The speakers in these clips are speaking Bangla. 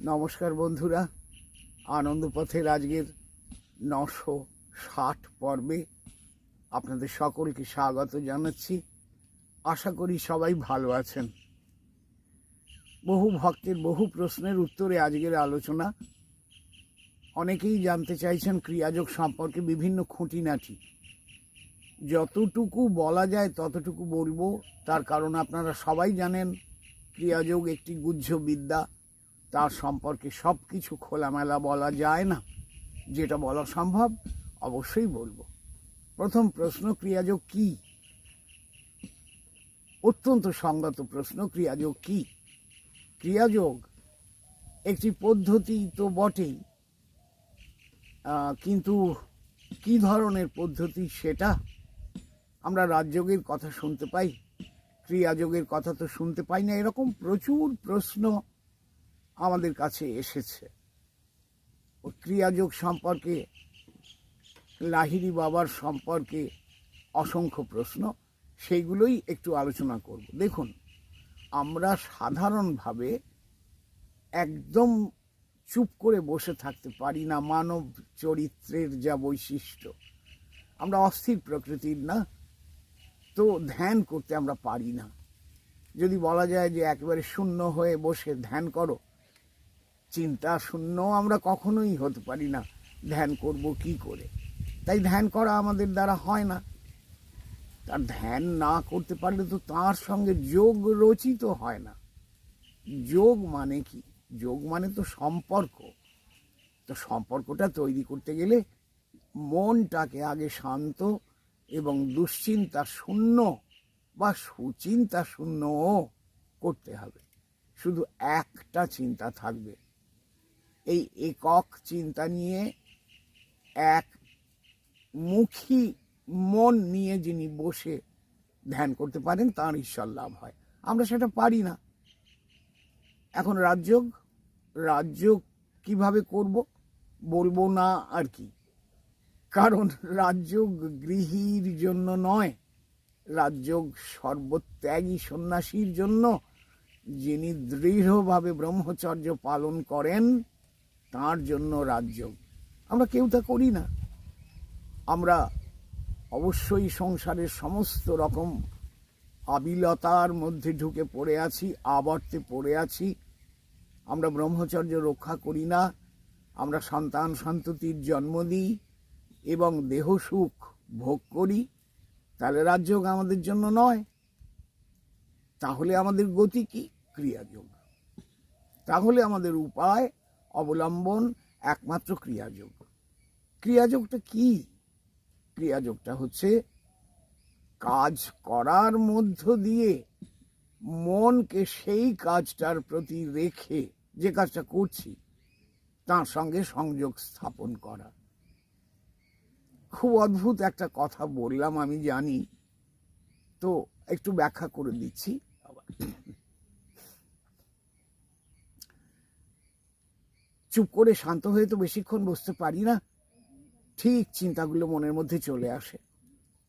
নমস্কার বন্ধুরা। আনন্দপথের আজকের নশো ষাট পর্বে আপনাদের সকলকে স্বাগত জানাচ্ছি। আশা করি সবাই ভালো আছেন। বহু ভক্তের বহু প্রশ্নের উত্তরে আজকের আলোচনা। অনেকেই জানতে চাইছেন ক্রিয়াযোগ সম্পর্কে বিভিন্ন খুঁটিনাটি। যতটুকু বলা যায় ততটুকু বলব, তার কারণ আপনারা সবাই জানেন, ক্রিয়াযোগ একটি গুহ্য বিদ্যা তার সম্পর্কে সব কিছু খোলামেলা বলা যায় না। যেটা বলা সম্ভব, অবশ্যই বলব। প্রথম প্রশ্ন ক্রিয়াযোগ কি? অত্যন্ত সঙ্গত প্রশ্ন ক্রিয়াযোগ কি? ক্রিয়াযোগ একটি পদ্ধতি তো বটেই কিন্তু কি ধরনের পদ্ধতি সেটা আমরা রাজযোগের কথা শুনতে পাই, ক্রিয়াযোগের কথা তো শুনতে পাই না। এরকম প্রচুর প্রশ্ন আমাদের কাছে এসেছে। ও ক্রিয়াযোগ সম্পর্কে লাহিরি বাবার সম্পর্কে অসংখ্য প্রশ্ন, সেইগুলোই একটু আলোচনা করব। দেখুন, আমরা সাধারণভাবে একদম চুপ করে বসে থাকতে পারি না মানব চরিত্রের যা বৈশিষ্ট্য। আমরা অস্থির প্রকৃতির না, তো ধ্যান করতে আমরা পারি না। যদি বলা যায় যে একেবারে শূন্য হয়ে বসে ধ্যান করো চিন্তা শূন্য আমরা কখনোই হতে পারি না। ধ্যান করব কি করে? তাই ধ্যান করা আমাদের দ্বারা হয় না। তার ধ্যান না করতে পারলে তো তার সঙ্গে যোগ রচিত হয় না। যোগ মানে কি? যোগ মানে তো সম্পর্ক। তো সম্পর্কটা তৈরি করতে গেলে মনটাকে আগে শান্ত এবং দুশ্চিন্তা শূন্য বা সুচিন্তা শূন্যও করতে হবে। শুধু একটা চিন্তা থাকবে। এই একক চিন্তা নিয়ে এক মুখী মন নিয়ে যিনি বসে ধ্যান করতে পারেন, তার ঈশ্বর লাভ হয়। আমরা সেটা পারি না। এখন রাজযোগ রাজযোগ কীভাবে করব বলব না আর কি। কারণ রাজযোগ গৃহীর জন্য নয়, রাজযোগ সর্বত্যাগী সন্ন্যাসীর জন্য। যিনি দৃঢ়ভাবে ব্রহ্মচর্য পালন করেন তার জন্য রাজ্য। আমরা কেউ তা করি না। আমরা অবশ্যই সংসারের সমস্ত রকম আবিলতার মধ্যে ঢুকে পড়ে আছি, আবর্তে পড়ে আছি। আমরা ব্রহ্মচর্য রক্ষা করি না। আমরা সন্তান সন্ততির জন্ম দিই এবং দেহ সুখ ভোগ করি। তাহলে রাজযোগ আমাদের জন্য নয়। তাহলে আমাদের গতি কি? ক্রিয়াযোগ। তাহলে আমাদের উপায় অবলম্বন একমাত্র ক্রিয়াযোগ। ক্রিয়াযোগটা কি? ক্রিয়াযোগটা হচ্ছে কাজ করার মধ্য দিয়ে মনকে সেই কাজটার প্রতি রেখে যে কাজটা করছি, তার সঙ্গে সংযোগ স্থাপন করা। খুব অদ্ভুত একটা কথা বললাম আমি জানি। তো একটু ব্যাখ্যা করে দিচ্ছি। আবার চুপ করে শান্ত হয়ে তো বেশিক্ষণ বসতে পারি না। ঠিক চিন্তাগুলো মনের মধ্যে চলে আসে।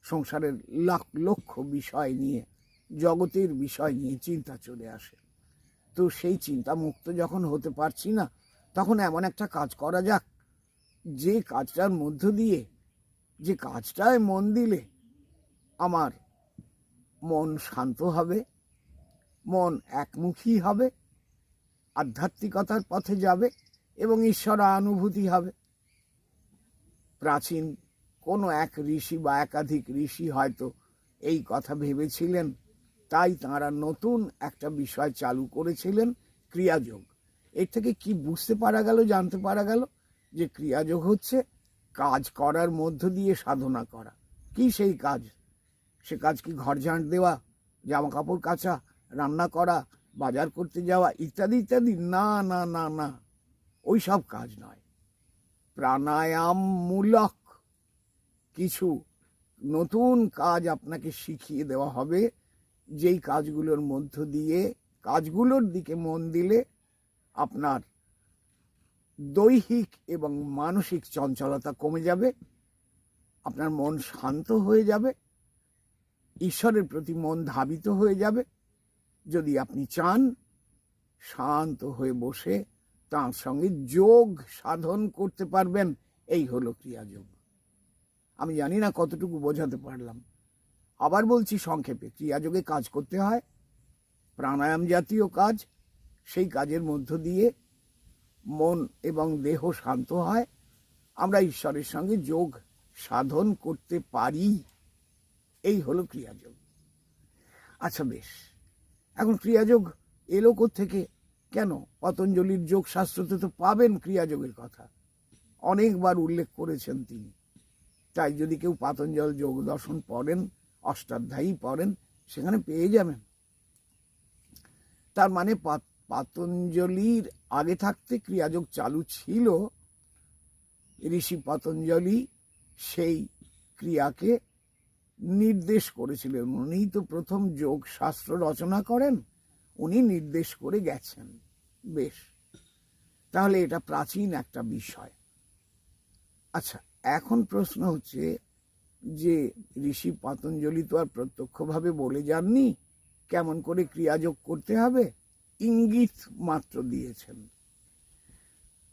সংসারের লাখ লক্ষ বিষয় নিয়ে, জগতের বিষয় নিয়ে চিন্তা চলে আসে। তো সেই চিন্তা মুক্ত যখন হতে পারছি না, তখন এমন একটা কাজ করা যাক, যে কাজটার মধ্য দিয়ে, যে কাজটায় মন দিলে আমার মন শান্ত হবে, মন একমুখী হবে, আধ্যাত্মিকতার পথে যাবে এবং ঈশ্বর অনুভূতি হবে। প্রাচীন কোনো এক ঋষি বা একাধিক ঋষি হয়তো এই কথা ভেবেছিলেন, তাই তাঁরা নতুন একটা বিষয় চালু করেছিলেন, ক্রিয়াযোগ। এর থেকে কি বুঝতে পারা গেল, জানতে পারা গেল যে ক্রিয়াযোগ হচ্ছে কাজ করার মধ্য দিয়ে সাধনা করা। কি সেই কাজ? সে কাজ কি ঘর ঝাঁট দেওয়া জামা কাপড় কাচা, রান্না করা, বাজার করতে যাওয়া, ইত্যাদি ইত্যাদি? না না না না। ওই সব কাজ নয়। প্রাণায়ামমূলক কিছু নতুন কাজ আপনাকে শিখিয়ে দেওয়া হবে। যেই কাজগুলোর মধ্য দিয়ে, কাজগুলোর দিকে মন দিলে আপনার দৈহিক এবং মানসিক চঞ্চলতা কমে যাবে, আপনার মন শান্ত হয়ে যাবে, ঈশ্বরের প্রতি মন ধাবিত হয়ে যাবে। যদি আপনি চান, শান্ত হয়ে বসে তার সঙ্গে যোগ সাধন করতে পারবেন, এই হলো ক্রিয়াযোগ। আমি জানি না কতটুকু বোঝাতে পারলাম। আবার বলছি, সংক্ষেপে, ক্রিয়াযোগে কাজ করতে হয়, প্রাণায়াম জাতীয় কাজ, সেই কাজের মধ্য দিয়ে মন এবং দেহ শান্ত হয়, আমরা ঈশ্বরের সঙ্গে যোগ সাধন করতে পারি, এই হলো ক্রিয়াযোগ। আচ্ছা বেশ, এখন ক্রিয়াযোগ এলো থেকে কেন? পতঞ্জলির যোগ শাস্ত্রতে তো পাবেন ক্রিয়াযোগের কথা। অনেকবার উল্লেখ করেছেন তিনি। তাই যদি কেউ পাতঞ্জল যোগ দর্শন পড়েন, অষ্টাধ্যায়ী পড়েন, সেখানে পেয়ে যাবেন। তার মানে পাত- পাতঞ্জলির আগে থাকতে ক্রিয়াযোগ চালু ছিল, ঋষি পতঞ্জলি সেই ক্রিয়াকে নির্দেশ করেছিলেন। উনি তো প্রথম যোগ শাস্ত্র রচনা করেন। উনি নির্দেশ করে গেছেন। বেশ। তাহলে এটা প্রাচীন একটা বিষয়। আচ্ছা এখন প্রশ্ন হচ্ছে যে ঋষি পতঞ্জলি তো আর প্রত্যক্ষভাবে বলে যাননি, কেমন করে ক্রিয়াযোগ করতে হবে? ইঙ্গিত মাত্র দিয়েছেন।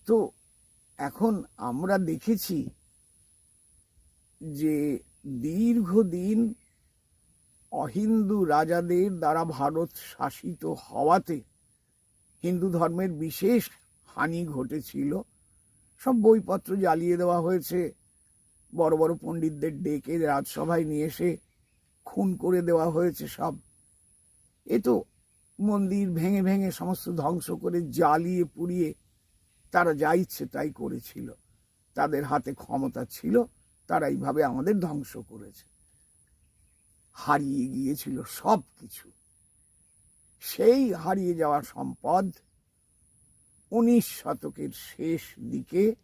তো এখন আমরা দেখেছি যে দীর্ঘদিন অহিন্দু রাজাদের দ্বারা ভারত শাসিত হওয়াতে হিন্দু ধর্মের বিশেষ হানি ঘটেছিল। সব বইপত্র জ্বালিয়ে দেওয়া হয়েছে। বড় বড় পণ্ডিতদের ডেকে রাজসভায় নিয়ে এসে খুন করে দেওয়া হয়েছে সব। এ তো মন্দির ভেঙে ভেঙে সমস্ত ধ্বংস করে জ্বালিয়ে পুড়িয়ে তারা যা ইচ্ছে তাই করেছিল। তাদের হাতে ক্ষমতা ছিল, তারা এইভাবে আমাদের ধ্বংস করেছে। হারিয়ে গিয়েছিল সব কিছু সেই হারিয়ে যাওয়া সম্পদ উনিশ শতকের শেষ দিকে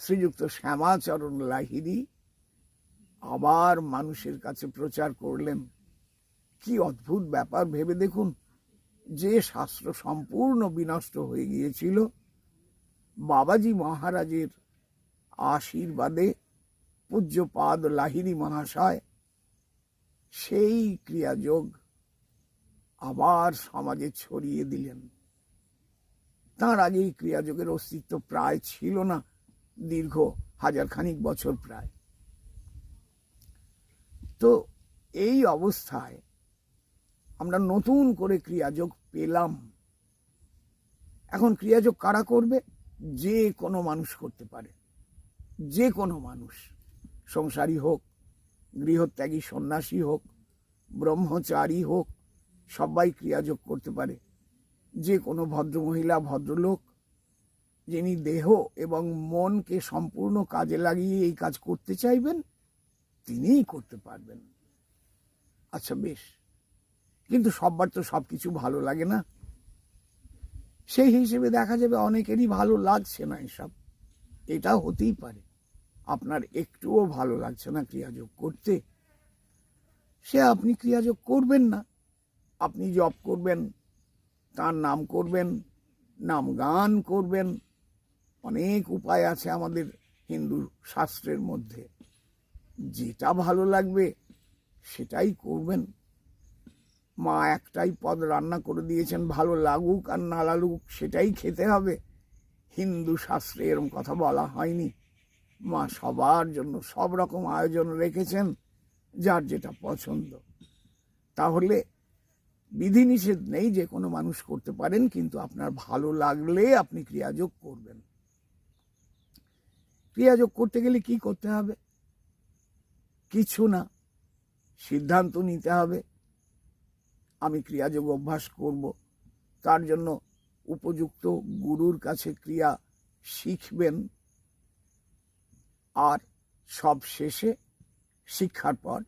শ্রীযুক্ত শ্যামাচরণ লাহিড়ী আবার মানুষের কাছে প্রচার করলেন। কি অদ্ভুত ব্যাপার, ভেবে দেখুন, যে শাস্ত্র সম্পূর্ণ বিনষ্ট হয়ে গিয়েছিল। বাবাজি মহারাজের আশীর্বাদে পূজ্যপাদ লাহিড়ী মহাশয় সেই ক্রিয়াযোগ আবার সমাজে ছড়িয়ে দিলেন। তার আগেই ক্রিয়াযোগের অস্তিত্ব প্রায় ছিল না, দীর্ঘ হাজার খানিক বছর প্রায়। তো এই অবস্থায় আমরা নতুন করে ক্রিয়াযোগ পেলাম। এখন ক্রিয়াযোগ কারা করবে? যে কোনো মানুষ করতে পারে। যে কোনো মানুষ, সংসারী হোক গৃহত্যাগী সন্ন্যাসী হোক, ব্রহ্মচারী হোক, সবাই ক্রিয়াযোগ করতে পারে। যে কোনো ভদ্রমহিলা, ভদ্রলোক, যিনি দেহ এবং মনকে সম্পূর্ণ কাজে লাগিয়ে এই কাজ করতে চাইবেন, তিনিই করতে পারবেন। আচ্ছা বেশ। কিন্তু সববার তো সব কিছু ভালো লাগে না। সেই হিসেবে দেখা যাবে অনেকেরই ভালো লাগছে না এসব। এটা হতেই পারে। আপনার একটুও ভালো লাগছে না ক্রিয়াযোগ করতে। সে আপনি ক্রিয়াযোগ করবেন না। আপনি জপ করবেন, তার নাম করবেন, নাম গান করবেন। অনেক উপায় আছে আমাদের হিন্দু শাস্ত্রের মধ্যে। যেটা ভালো লাগবে সেটাই করবেন। মা একটাই পদ রান্না করে দিয়েছেন, ভালো লাগুক আর না লাগুক সেটাই খেতে হবে। হিন্দু শাস্ত্রে এরম কথা বলা হয়নি। মা সবার জন্য সব রকম আয়োজন রেখেছেন, যার যেটা পছন্দ। তাহলে বিধিনিষেধ নেই যে কোনো মানুষ করতে পারেন, কিন্তু আপনার ভালো লাগলে আপনি ক্রিয়াযোগ করবেন। ক্রিয়াযোগ করতে গেলে কি করতে হবে? কিছু না, সিদ্ধান্ত নিতে হবে, আমি ক্রিয়াযোগ অভ্যাস করব। তার জন্য উপযুক্ত গুরুর কাছে ক্রিয়া শিখবেন আর সব শেষে শিক্ষার পর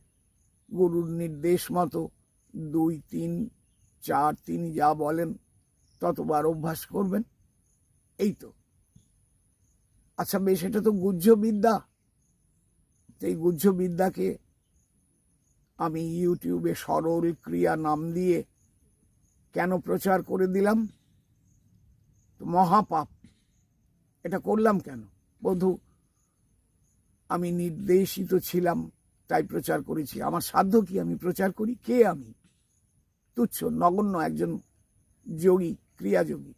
গুরুর নির্দেশ মতো দুই, তিন, চার, তিনি যা বলেন ততবার অভ্যাস করবেন। এই তো। আচ্ছা বেশ, এটা তো গুহ্য বিদ্যা তো এই গুহ্য বিদ্যাকে আমি ইউটিউবে সরল ক্রিয়া নাম দিয়ে কেন প্রচার করে দিলাম? মহাপাপ। এটা করলাম কেন? বধু আমি নির্দেশিত ছিলাম, তাই প্রচার করেছি। আমার সাধ্য কি আমি প্রচার করি? কে আমি? তুচ্ছ, নগণ্য একজন যোগী, ক্রিয়াযোগী।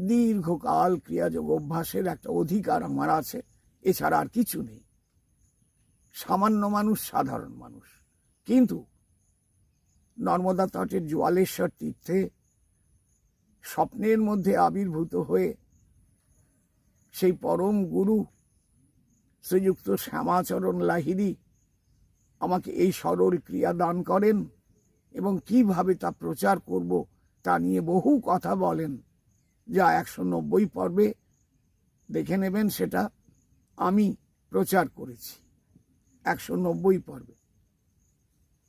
দীর্ঘকাল ক্রিয়াযোগ অভ্যাসের একটা অধিকার আমার আছে, এছাড়া আর কিছু নেই। সামান্য মানুষ, সাধারণ মানুষ। কিন্তু নর্মদা তটের জোয়ালেশ্বর তীর্থে স্বপ্নের মধ্যে আবির্ভূত হয়ে সেই পরম গুরু শ্রীযুক্ত শ্যামাচরণ লাহিড়ী আমাকে এই সরল ক্রিয়া দান করেন এবং কীভাবে তা প্রচার করব তা নিয়ে বহু কথা বলেন। যা একশো নব্বই পর্বে দেখে নেবেন, সেটা আমি প্রচার করেছি। একশো নব্বই পর্বে।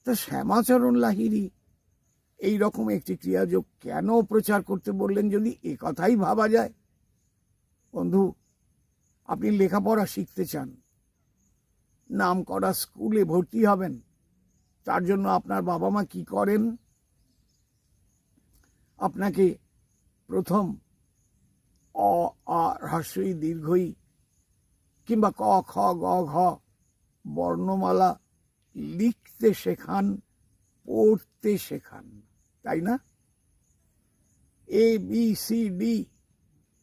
তা শ্যামাচরণ লাহিড়ী, এই রকম একটি ক্রিয়াযোগ কেন প্রচার করতে বললেন যদি এ কথাই ভাবা যায়? বন্ধু আপনি লেখাপড়া শিখতে চান, নাম করা স্কুলে ভর্তি হবেন, তার জন্য আপনার বাবা মা কি করেন? আপনাকে প্রথম অ, আ হ্রস্বই দীর্ঘই কিংবা ক, খ, গ, ঘ বর্ণমালা লিখতে শেখান, পড়তে শেখান, তাই না? এ বি সি ডি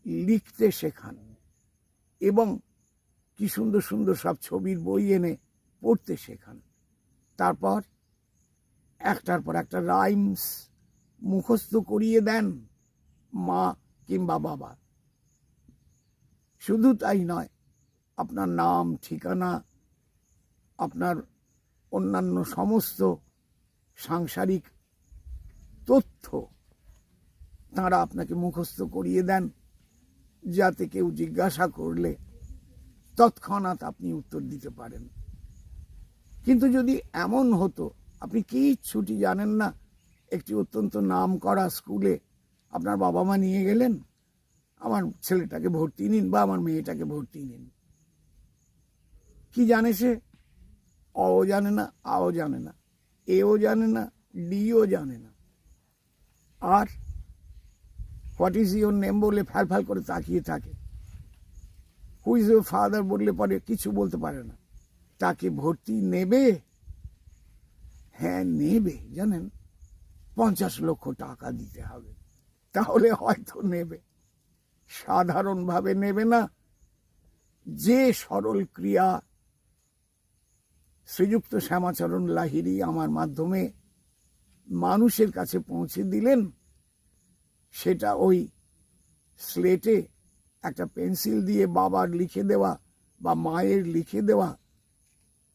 লিখতে শেখান। এবং কি সুন্দর সুন্দর সব ছবির বই এনে পড়তে শেখান। তারপর একটার পর একটা রাইমস মুখস্থ করিয়ে দেন মা কিংবা বাবা। শুধু তাই নয়, আপনার নাম, ঠিকানা, আপনার অন্যান্য সমস্ত সাংসারিক তথ্য তারা আপনাকে মুখস্থ করিয়ে দেন। যাতে কেউ জিজ্ঞাসা করলে তৎক্ষণাৎ আপনি উত্তর দিতে পারেন। কিন্তু যদি এমন হতো, আপনি ছুটি জানেন না, একটি অত্যন্ত নাম করা স্কুলে আপনার বাবা মা নিয়ে গেলেন, আমার ছেলেটাকে ভর্তি নিন বা আমার মেয়েটাকে ভর্তি নিন। কি জানে সে? অও জানে না, আও জানে না, এও জানে না, ডিও জানে না। আর হোয়াট ইজ ইউর নেম বললে ফ্যাল ফ্যাল করে তাকিয়ে থাকে। হু ইজ ইউর ফাদার বললে পরে কিছু বলতে পারে না। তাকে ভর্তি নেবে? হ্যাঁ নেবে, জানেন? পঞ্চাশ লক্ষ টাকা দিতে হবে। তাহলে হয়তো নেবে। সাধারণভাবে নেবে না। যে সরল ক্রিয়া শ্রীযুক্ত শ্যামাচরণ লাহিড়ী আমার মাধ্যমে মানুষের কাছে পৌঁছে দিলেন সেটা ওই স্লেটে একটা পেন্সিল দিয়ে বাবার লিখে দেওয়া বা মায়ের লিখে দেওয়া,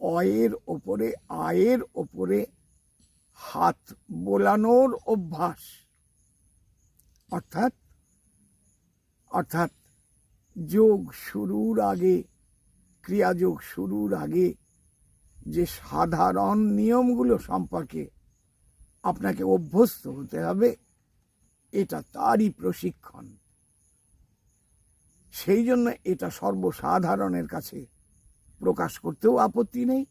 অয়ের ওপরে, আয়ের ওপরে হাত বোলানোর অভ্যাস। অর্থাৎ অর্থাৎ যোগ শুরুর আগে, ক্রিয়াযোগ শুরুর আগে যে সাধারণ নিয়মগুলো সম্পর্কে আপনাকে অভ্যস্ত হতে হবে এটা তারই প্রশিক্ষণ। সেই জন্য এটা সর্বসাধারণের কাছে প্রকাশ করতেও আপত্তি নেই।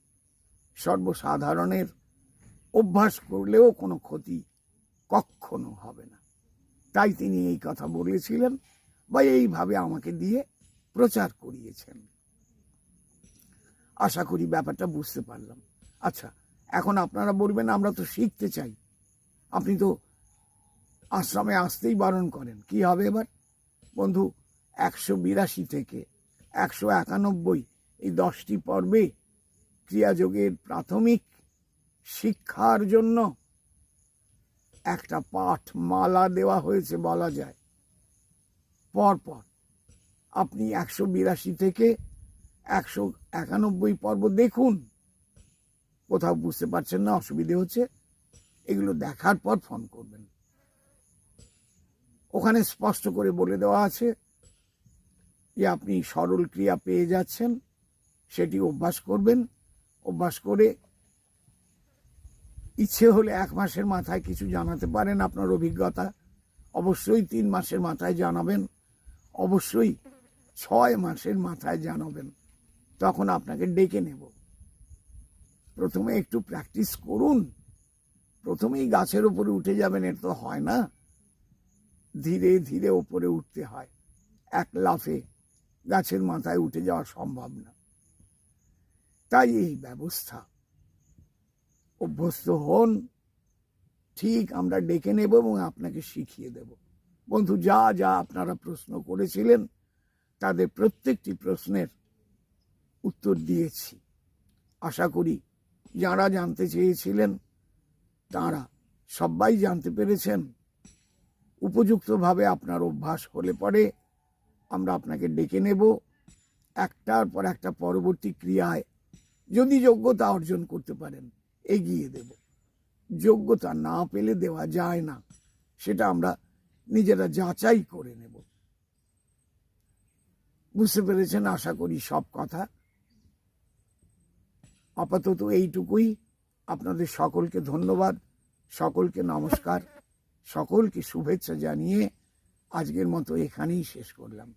সর্বসাধারণের অভ্যাস করলেও কোনো ক্ষতি কখনো হবে না। তাই তিনি এই কথা বলেছিলেন বা এইভাবে আমাকে দিয়ে প্রচার করিয়েছেন। আশা করি ব্যাপারটা বুঝতে পারলাম। আচ্ছা এখন আপনারা বলবেন আমরা তো শিখতে চাই। আপনি তো আশ্রমে আসতেই বারণ করেন। কি হবে এবার? বন্ধু, একশো বিরাশি থেকে একশো একানব্বই এই দশটি পর্বে ক্রিয়াযোগের প্রাথমিক শিক্ষার জন্য একটা পাঠ মালা দেওয়া হয়েছে বলা যায়। পরপর আপনি একশো বিরাশি থেকে একশো একানব্বই পর্ব দেখুন। কোথাও বুঝতে পারছেন না, অসুবিধে হচ্ছে। এগুলো দেখার পর ফোন করবেন। ওখানে স্পষ্ট করে বলে দেওয়া আছে যে আপনি সরল ক্রিয়া পেয়ে যাচ্ছেন, সেটি অভ্যাস করবেন। অভ্যাস করে ইচ্ছে হলে এক মাসের মাথায় কিছু জানাতে পারেন আপনার অভিজ্ঞতা। অবশ্যই তিন মাসের মাথায় জানাবেন। অবশ্যই ছয় মাসের মাথায় জানাবেন। তখন আপনাকে ডেকে নেব। প্রথমে একটু প্র্যাকটিস করুন। প্রথমেই গাছের উপরে উঠে যাবেন, এর তো হয় না। ধীরে ধীরে ওপরে উঠতে হয়। এক লাফে গাছের মাথায় উঠে যাওয়া সম্ভব না। তাই এই ব্যবস্থা। অভ্যস্ত হন, ঠিক আমরা ডেকে নেব এবং আপনাকে শিখিয়ে দেব। বন্ধু, যা যা আপনারা প্রশ্ন করেছিলেন, তাদের প্রত্যেকটি প্রশ্নের উত্তর দিয়েছি। আশা করি যারা জানতে চেয়েছিলেন, তারা সবাই জানতে পেরেছেন। উপযুক্তভাবে আপনার অভ্যাস হলে পরে আমরা আপনাকে ডেকে নেব। একটার পর একটা পরবর্তী ক্রিয়ায় যদি যোগ্যতা অর্জন করতে পারেন, এগিয়ে দেব। যোগ্যতা না পেলে দেওয়া যায় না, সেটা আমরা নিজেরা যাচাই করে নেব। বুঝতে পেরেছেন? আশা করি সব কথা। আপাতত এইটুকুই। আপনাদের সকলকে ধন্যবাদ। সকলকে নমস্কার। সকলকে শুভেচ্ছা জানিয়ে আজকের মতো এখানেই শেষ করলাম।